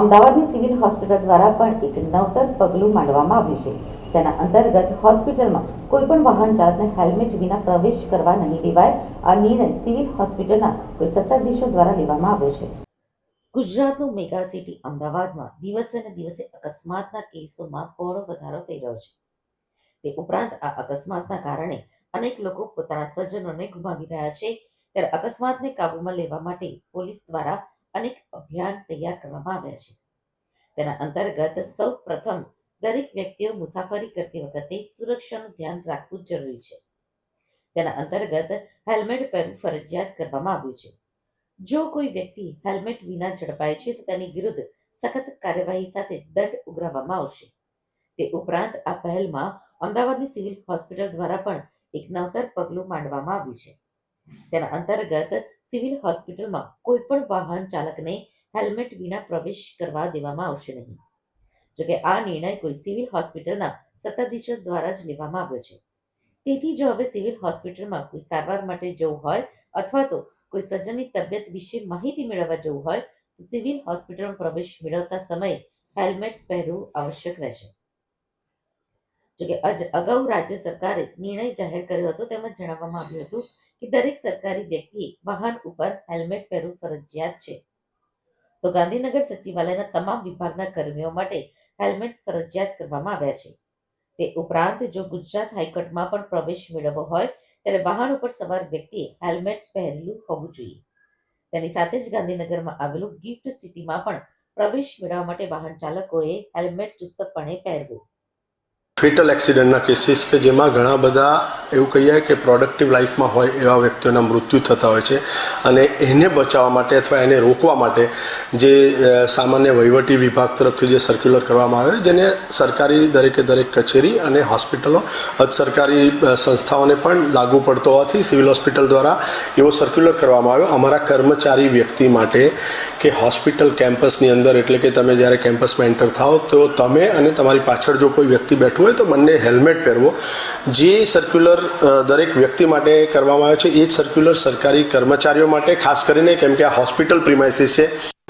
અમદાવાદની civil hospital દ્વારા પણ એક નવતર પગલું માંડવામાં આવ્યું છે. તેના અંતર્ગત હોસ્પિટલમાં કોઈપણ વાહન ચાલકને હેલ્મેટ વિના પ્રવેશ કરવા નહીં દેવાય. આ નિર્ણય સિવિલ હોસ્પિટલના કોઈ સત્તાધીશો દ્વારા લેવામાં આવ્યો છે. ગુજરાતનું મેગા સિટી અમદાવાદમાં દિવસે ને દિવસે અકસ્માતના કેસોમાં બહોળો વધારો થઈ રહ્યો છે. તે ઉપરાંત આ અકસ્માતના કારણે અનેક લોકો પોતાના સ્વજનોને ગુમાવી રહ્યા છે. ત્યારે અકસ્માતને કાબૂમાં લેવા માટે પોલીસ દ્વારા અનેક અભિયાન તૈયાર કરવામાં આવ્યા છે. તેના અંતર્ગત સૌ પ્રથમ દરેક વ્યક્તિઓ મુસાફરી કરતી વખતે સુરક્ષાનું ધ્યાન રાખવું જરૂરી છે. તેના અંતર્ગત હેલ્મેટ પહેરવું ફરજિયાત કરવામાં આવ્યું છે. જો કોઈ વ્યક્તિ હેલ્મેટ વિના ઝડપાય છે, તો તેની વિરુદ્ધ સખત કાર્યવાહી સાથે દંડ ઉઘરાવવામાં આવશે. તે ઉપરાંત આ પહેલમાં અમદાવાદની સિવિલ હોસ્પિટલ દ્વારા પણ એક નવતર પગલું માંડવામાં આવ્યું છે. તેના અંતર્ગત સિવિલ હોસ્પિટલમાં કોઈ પણ વાહન ચાલકને હેલ્મેટ વિના પ્રવેશ કરવા દેવામાં આવશે નહીં. જોકે આ નિર્ણય કોઈ સિવિલ હોસ્પિટલના સત્તાધીશો દ્વારા જ લેવામાં આવ્યો છે. તેથી જો હવે સિવિલ હોસ્પિટલમાં કોઈ સારવાર માટે જવું હોય અથવા તો કોઈ સ્વજનની તબિયત વિશે માહિતી મેળવવા જવું હોય, તો સિવિલ હોસ્પિટલમાં પ્રવેશ મેળવતા સમયે હેલ્મેટ પહેરવું આવશ્યક રહેશે. જોકે અગાઉ રાજ્ય સરકારે નિર્ણય જાહેર કર્યો હતો, તેમાં જણાવવામાં આવ્યું હતું કે દરેક સરકારી વ્યક્તિએ વાહન ઉપર હેલ્મેટ પહેરવું ફરજિયાત છે. તો ગાંધીનગર સચિવાલયના તમામ વિભાગના કર્મીઓ માટે હેલ્મેટ ફરજિયાત કરવામાં આવ્યા છે. તે ઉપરાંત જો ગુજરાત હાઈકોર્ટમાં પણ પ્રવેશ મેળવવો હોય, ત્યારે વાહન ઉપર સવાર વ્યક્તિએ હેલ્મેટ પહેરેલું હોવું જોઈએ. તેની સાથે જ ગાંધીનગરમાં આવેલું ગિફ્ટ સિટીમાં પણ પ્રવેશ મેળવવા માટે વાહન ચાલકોએ હેલ્મેટ ચુસ્તપણે પહેરવું. ફેટલ એક્સિડન્ટના કેસીસ કે જેમાં ઘણા બધા એવું કહીએ કે પ્રોડક્ટિવ લાઈફમાં હોય એવા વ્યક્તિઓના મૃત્યુ થતા હોય છે. અને એને બચાવવા માટે અથવા એને રોકવા માટે જે સામાન્ય વહીવટી વિભાગ તરફથી જે સર્ક્યુલર કરવામાં આવે, જેને સરકારી દરેકે દરેક કચેરી અને હોસ્પિટલો સરકારી સંસ્થાઓને પણ લાગુ પડતો હોવાથી સિવિલ હોસ્પિટલ દ્વારા એવો સર્ક્યુલર કરવામાં આવ્યો. અમારા કર્મચારી વ્યક્તિ માટે કે હોસ્પિટલ કેમ્પસની અંદર, એટલે કે તમે જ્યારે કેમ્પસમાં એન્ટર થાઓ, તો તમે અને તમારી પાછળ જો કોઈ વ્યક્તિ બેઠું હોય, તો બંને હેલ્મેટ પહેરવો. જે સર્ક્યુલર દરેક વ્યક્તિ માટે કરવામાં આવે છે. એ જ સર્ક્યુલર સરકારી કર્મચારીઓ માટે, ખાસ કરીને કેમ કે આ હોસ્પિટલ પ્રિમાઇસીસ છે.